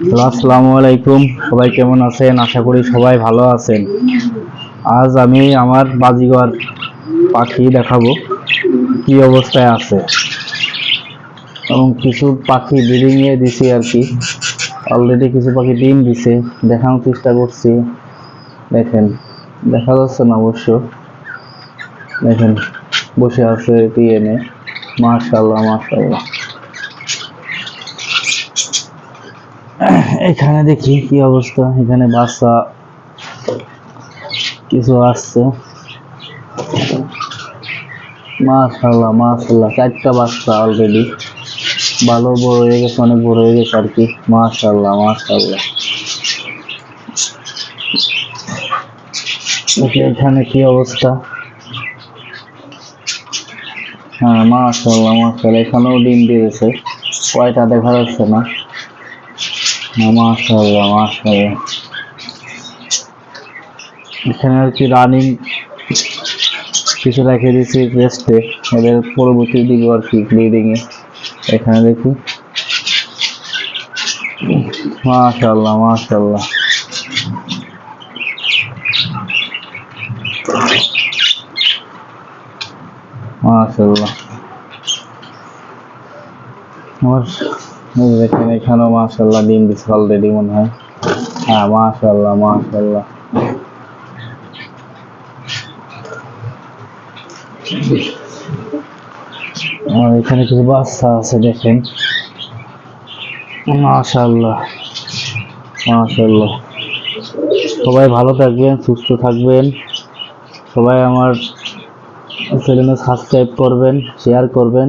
Hello, আসসালামু আলাইকুম। সবাই কেমন আছেন? আশা করি সবাই ভালো আছেন। আজ আমি আমার বাজিগর পাখি দেখাবো কি অবস্থায় আছে। এবং কিছু পাখি ব্রিডিং এ দিছি আর কি। অলরেডি কিছু পাখি ডিম দিছে। দেখানোর চেষ্টা করছি। দেখেন দেখা যাচ্ছে না অবশ্য। দেখেন বসে আছে টিএনএ। মাশাল্লাহ মাশাল্লাহ এখানে দেখি কি অবস্থা। এখানে বাচ্চা কিছু আসছে। মাশাল্লাহ মাশাল্লাহ চারটা বাচ্চা অলরেডি ভালো বড় হয়ে গেছে, অনেক বড় হয়ে গেছে আর কি। মাশাল্লাহ মাশাল্লাহ এখানে কি অবস্থা। হ্যাঁ মাশাল্লাহ মাশাল্লাহ এখানেও ডিম দিয়েছে কয়টা দেখা যাচ্ছে না। মাশাআল্লাহ মাশাআল্লাহ। এখানে কি রানিং কিছু রেখে দিয়েছি রেস্টে এদের পরবর্তী দিব আর কি ব্লিডিং এ। এখানে দেখি। মাশাআল্লাহ মাশাআল্লাহ। মাশাআল্লাহ। আমার দেখেন এখানেও মাশাল্লাহ ডিম দিচ্ছে অলরেডি মনে হয়। হ্যাঁ মাশাল্লাহ মাশাল্লাহ এখানে কিছু বাচ্চা আছে, দেখেন। মাশাল্লাহ মাশাল্লাহ সবাই ভালো থাকবেন, সুস্থ থাকবেন। সবাই আমার চ্যানেলে সাবস্ক্রাইব করবেন শেয়ার করবেন।